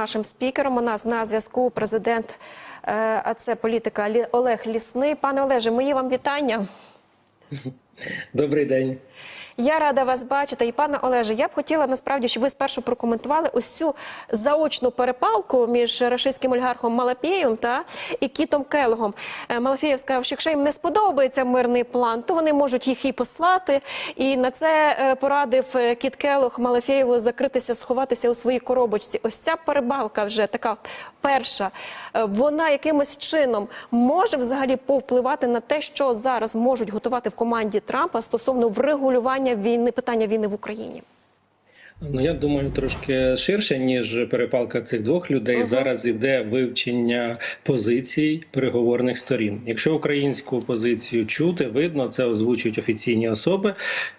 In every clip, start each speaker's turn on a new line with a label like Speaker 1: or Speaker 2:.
Speaker 1: Нашим спікером у нас на зв'язку президент а АЦ політика Лі- Олег Лісний. Пане Олеже, мої вам вітання.
Speaker 2: Добрий день.
Speaker 1: Я рада вас бачити. І пане Олеже, я б хотіла насправді, щоб ви спершу прокоментували ось цю заочну перепалку між рашистським олігархом Малапєєм та і Кітом Келогом. Е, Малафєєв сказав, що якщо їм не сподобається мирний план, то вони можуть їх і послати. І на це е, порадив е, Кіт Келог Малафєєву закритися, сховатися у своїй коробочці. Ось ця перебалка вже така перша. Вона якимось чином може взагалі повпливати на те, що зараз можуть готувати в команді Трампа стосовно врегулювання війни, питання війни в Україні.
Speaker 2: Ну я думаю, трошки ширше ніж перепалка цих двох людей.
Speaker 1: Ага.
Speaker 2: Зараз іде вивчення позицій переговорних сторін. Якщо українську позицію чути, видно, це озвучують офіційні особи.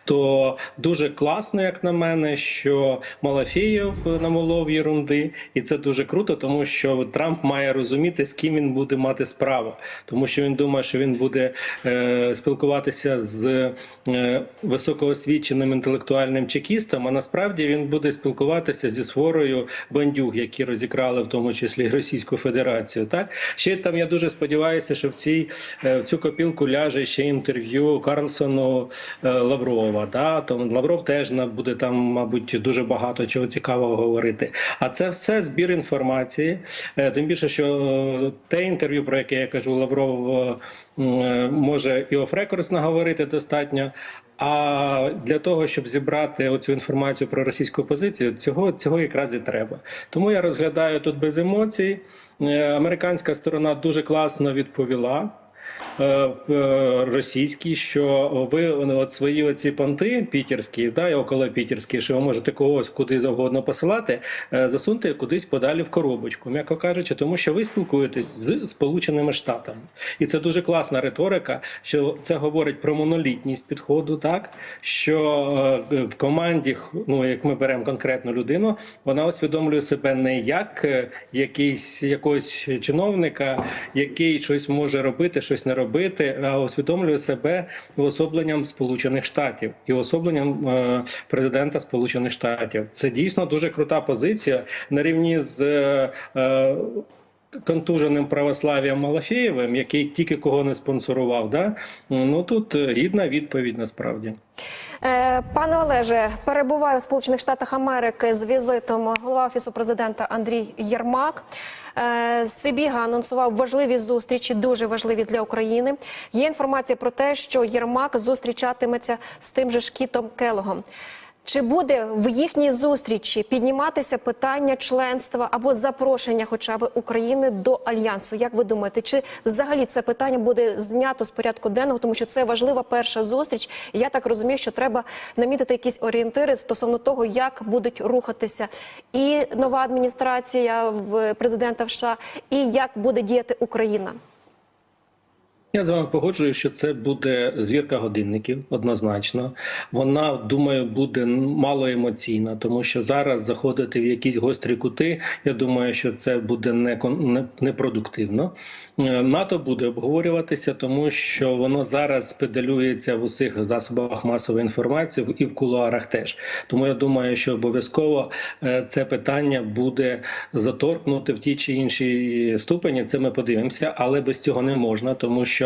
Speaker 2: То дуже класно, як на мене, що Малафєєв намолов єрунди, і це дуже круто, тому що Трамп має розуміти, з ким він буде мати справу, тому що він думає, що він буде е, спілкуватися з е, високоосвіченим інтелектуальним чекістом, а насправді він буде спілкуватися зі сворою бандюг, які розікрали в тому числі Російську Федерацію. Так ще там я дуже сподіваюся, що в цій е, в цю копілку ляже ще інтерв'ю Карлсону е, Лаврова. Да? Тому Лавров теж буде там, мабуть, дуже багато чого цікавого говорити. А це все збір інформації. Е, Тим більше, що те інтерв'ю, про яке я кажу, Лавров може і оф-рекордс наговорити достатньо. А для того, щоб зібрати оцю інформацію про російську позицію, цього, цього якраз і треба. Тому я розглядаю тут без емоцій. Е, Американська сторона дуже класно відповіла. Е, е, що ви от свої оці понти пітерські, да, і около пітерські, що ви можете когось куди завгодно посилати, е, засуньте кудись подалі в коробочку, м'яко кажучи, тому що ви спілкуєтесь з Сполученими Штатами, і це дуже класна риторика, що це говорить про монолітність підходу, так? Що в команді, ну як ми беремо конкретну людину, вона усвідомлює себе не як якийсь якогось чиновника, який щось може робити, щось не робити, а усвідомлює себе уособленням Сполучених Штатів і уособленням е, президента Сполучених Штатів. Це дійсно дуже крута позиція на рівні з. е, Контуженим православ'ям Малафєєвим, який тільки кого не спонсорував, да ну тут е, гідна відповідь насправді.
Speaker 1: Е, Пане Олеже, перебуває у Сполучених Штатах Америки з візитом голова офісу президента Андрій Єрмак. Е, Сибіга анонсував важливі зустрічі, дуже важливі для України. Є інформація про те, що Єрмак зустрічатиметься з тим же ж Кітом Келогом. Чи буде в їхній зустрічі підніматися питання членства або запрошення, хоча б України до альянсу? Як ви думаєте, чи взагалі це питання буде знято з порядку денного, тому що це важлива перша зустріч? Я так розумію, що треба намітити якісь орієнтири стосовно того, як будуть рухатися і нова адміністрація президента в США, і як буде діяти Україна.
Speaker 2: Я з вами погоджуюсь, що це буде звірка годинників, однозначно. Вона, думаю, буде мало емоційна, тому що зараз заходити в якісь гострі кути. Я думаю, що це буде непродуктивно. Е, НАТО буде обговорюватися, тому що воно зараз педалюється в усіх засобах масової інформації і в кулуарах теж. Тому я думаю, що обов'язково е, це питання буде заторкнути в тій чи іншій ступені. Це ми подивимося, але без цього не можна, тому що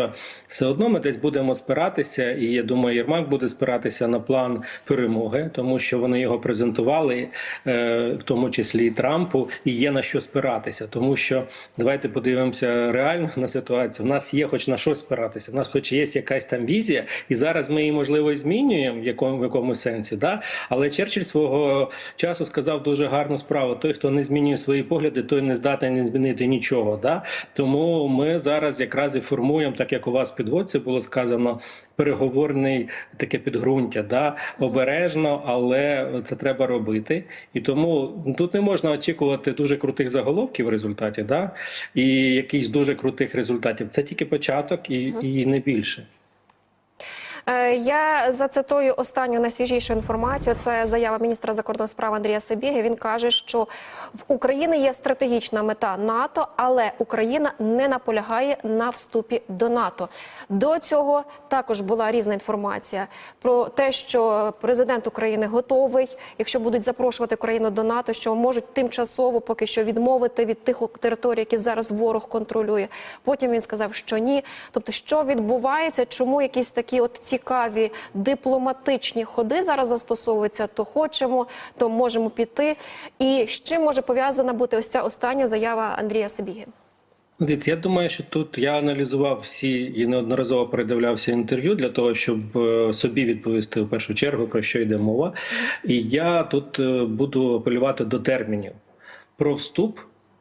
Speaker 2: все одно ми десь будемо спиратися, і я думаю, Єрмак буде спиратися на план перемоги, тому що вони його презентували, е, в тому числі і Трампу, і є на що спиратися. Тому що давайте подивимося реально на ситуацію. У нас є хоч на що спиратися. В нас, хоч є якась там візія, і зараз ми її можливо і змінюємо в якому в якомусь сенсі. Да? Але Черчилль свого часу сказав дуже гарну справу: той, хто не змінює свої погляди, той не здатний змінити нічого. Да? Тому ми зараз якраз і формуємо, так як у вас підводці було сказано, переговорний таке підґрунтя. Да? Обережно, але це треба робити. І тому тут не можна очікувати дуже крутих заголовків в результаті, да? і якихось дуже крутих результатів. Це тільки початок і, і не більше.
Speaker 1: Е, Я зацитую останню найсвіжішу інформацію. Це заява міністра закордонних справ Андрія Сабіги. Він каже, що в Україні є стратегічна мета НАТО, але Україна не наполягає на вступі до НАТО. До цього також була різна інформація про те, що президент України готовий, якщо будуть запрошувати країну до НАТО, що можуть тимчасово поки що відмовити від тих територій, які зараз ворог контролює. Потім він сказав, що ні. Тобто, що відбувається, чому якісь такі от цікаві дипломатичні ходи зараз застосовуються, то хочемо, то можемо піти. І з чим може пов'язана бути ось ця остання заява Андрія Сабіги?
Speaker 2: Дивіться, я думаю, що тут я аналізував всі і неодноразово передивлявся інтерв'ю для того, щоб е, собі відповісти в першу чергу про що йде мова. І я тут е, буду апелювати до термінів про вступ.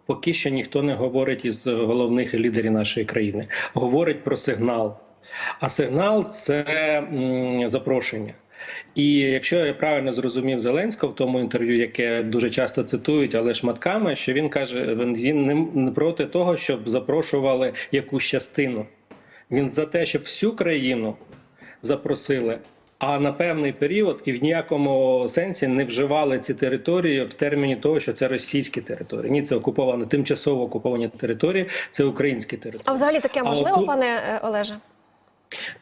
Speaker 2: Поки що ніхто не говорить із головних лідерів нашої країни. Говорить про сигнал. А сигнал це м, запрошення. І якщо я правильно зрозумів Зеленського в тому інтерв'ю, яке дуже часто цитують, але шматками, що він каже, він, не, проти того, щоб запрошували якусь частину. Він за те, щоб всю країну запросили, а на певний період і в ніякому сенсі не вживали ці території в терміні того, що це російські території. Ні, це окуповані, тимчасово окуповані території, це українські території.
Speaker 1: А взагалі таке можливо,
Speaker 2: отут-
Speaker 1: пане е, Олеже?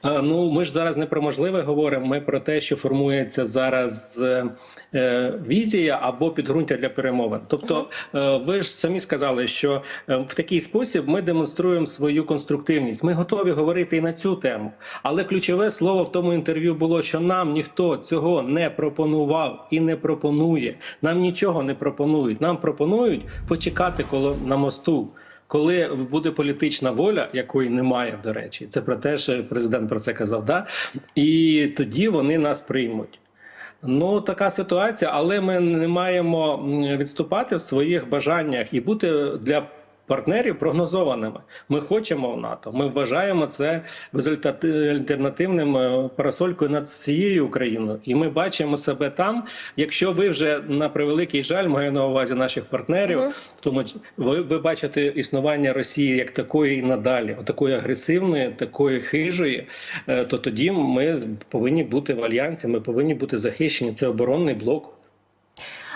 Speaker 2: Ну, ми ж зараз не про можливе говоримо. Ми про те, що формується зараз е, е, візія або підґрунтя для перемовин. Тобто, е, ви ж самі сказали, що е, в такий спосіб ми демонструємо свою конструктивність. Ми готові говорити і на цю тему. Але ключове слово в тому інтерв'ю було, що нам ніхто цього не пропонував і не пропонує. Нам нічого не пропонують. Нам пропонують почекати коло на мосту. Коли буде політична воля, якої немає, до речі, це про те, що президент про це казав, да? і тоді вони нас приймуть. Ну, така ситуація, але ми не маємо відступати в своїх бажаннях і бути для партнерів прогнозованими. Ми хочемо в НАТО. Ми вважаємо це альтернативним е, парасолькою над всією Україною. І ми бачимо себе там. Якщо ви вже на превеликий жаль, маю на увазі наших партнерів, тому ви, ви бачите існування Росії як такої і надалі, такої агресивної, такої хижої, е, то тоді ми повинні бути в альянсі. Ми повинні бути захищені. Це оборонний блок.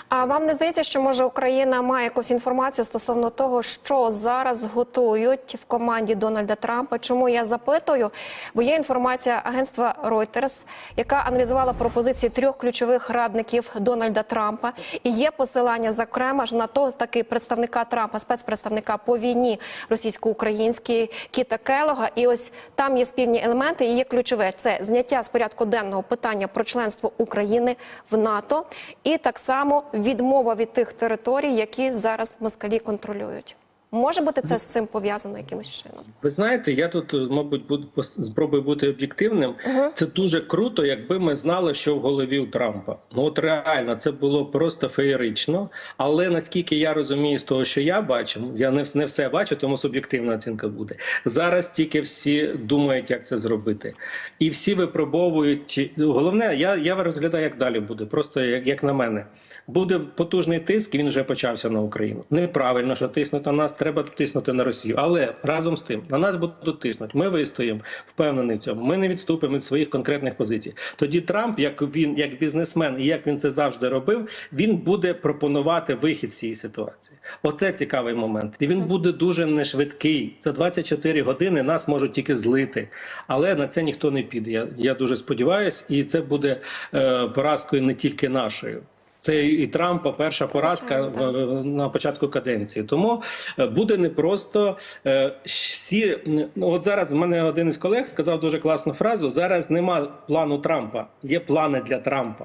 Speaker 1: А вам не здається, що може Україна має якусь інформацію стосовно того, що зараз готують в команді Дональда Трампа? Чому я запитую? Бо є інформація агентства Reuters, яка аналізувала пропозиції трьох ключових радників Дональда Трампа, і є посилання, зокрема ж на того таки представника Трампа, спецпредставника по війні російсько-українській Кіта Келога. І ось там є спільні елементи. І є ключове це зняття з порядку денного питання про членство України в НАТО, і так само відмова від тих територій, які зараз москалі контролюють. Може бути це з цим пов'язано якимось чином?
Speaker 2: Ви знаєте, я тут, мабуть, буду спробую бути об'єктивним. Це дуже круто, якби ми знали, що в голові у Трампа. Ну от реально, це було просто феєрично. Але наскільки я розумію з того, що я бачу, я не, не все бачу, тому суб'єктивна оцінка буде. Зараз тільки всі думають, як це зробити, і всі випробовують. Головне, я, я розглядаю, як далі буде, просто як, як на мене. Буде потужний тиск, і він вже почався на Україну. Неправильно, що тиснути на нас, треба тиснути на Росію. Але разом з тим на нас будуть тиснути. Ми вистоїмо, впевнений в цьому. Ми не відступимо від своїх конкретних позицій. Тоді Трамп, як він, як бізнесмен, і як він це завжди робив, він буде пропонувати вихід з цієї ситуації. Оце цікавий момент. І він буде дуже нешвидкий. За 24 години нас можуть тільки злити. Але на це ніхто не піде. Я, я дуже сподіваюся, і це буде е, поразкою не тільки нашою. Це і Трампа перша поразка в- на початку каденції. Тому е, буде непросто е, всі. ну, От зараз в мене один із колег сказав дуже класну фразу: зараз нема плану Трампа, є плани для Трампа.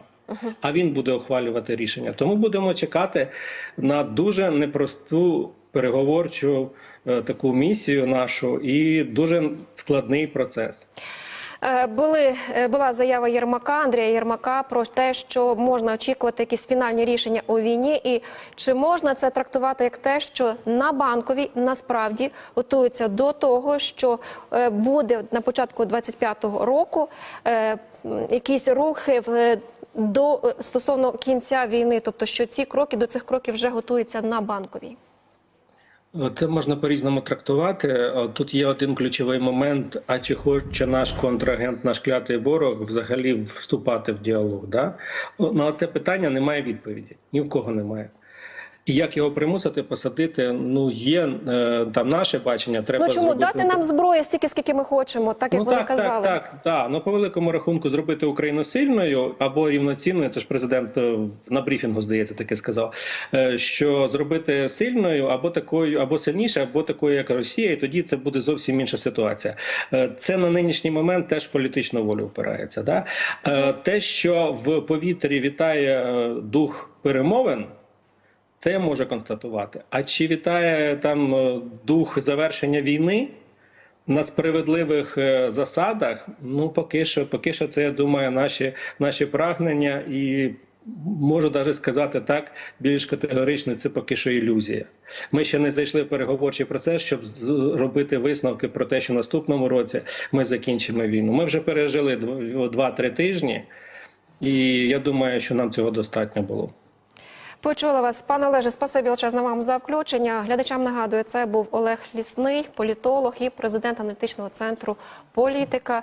Speaker 2: А він буде ухвалювати рішення. Тому будемо чекати на дуже непросту переговорчу е, таку місію нашу і дуже складний процес.
Speaker 1: Е, Були е, була заява Єрмака Андрія Єрмака про те, що можна очікувати якісь фінальні рішення у війні, і чи можна це трактувати як те, що на банковій насправді готуються до того, що е, буде на початку 25-го року якісь рухи в до стосовно кінця війни, тобто що ці кроки до цих кроків вже готуються на банковій.
Speaker 2: Це можна по-різному трактувати. Тут є один ключовий момент: а чи хоче наш контрагент, наш клятий ворог взагалі вступати в діалог? Да? На це питання немає відповіді. Ні в кого немає. І як його примусити посадити? Ну є е, там наше бачення. Треба
Speaker 1: Ну чому
Speaker 2: зробити
Speaker 1: дати нам зброю стільки, скільки ми хочемо, так як
Speaker 2: ну,
Speaker 1: вони
Speaker 2: так,
Speaker 1: казали.
Speaker 2: Так, так, так. Ну по великому рахунку зробити Україну сильною або рівноцінною. Це ж президент е, на брифінгу здається таке сказав. е, Що зробити сильною або такою, або сильніше, або такою, як Росія, і тоді це буде зовсім інша ситуація. Е, Це на нинішній момент теж політичну волю впирається. Да? Е, Те, що в повітрі вітає дух перемовин. Це я можу констатувати. А чи вітає там е, дух завершення війни на справедливих е, засадах? Ну поки що, поки що, це я думаю, наші, наші прагнення, і можу навіть сказати так, більш категорично, це поки що ілюзія. Ми ще не зайшли в переговорчий процес, щоб робити висновки про те, що наступному році ми закінчимо війну. Ми вже пережили дв- два-три тижні, і я думаю, що нам цього достатньо було.
Speaker 1: Почула вас, пане Олеже, спасибі величезне вам за включення. Глядачам нагадую, це був Олег Лісний, політолог і президент аналітичного центру політика.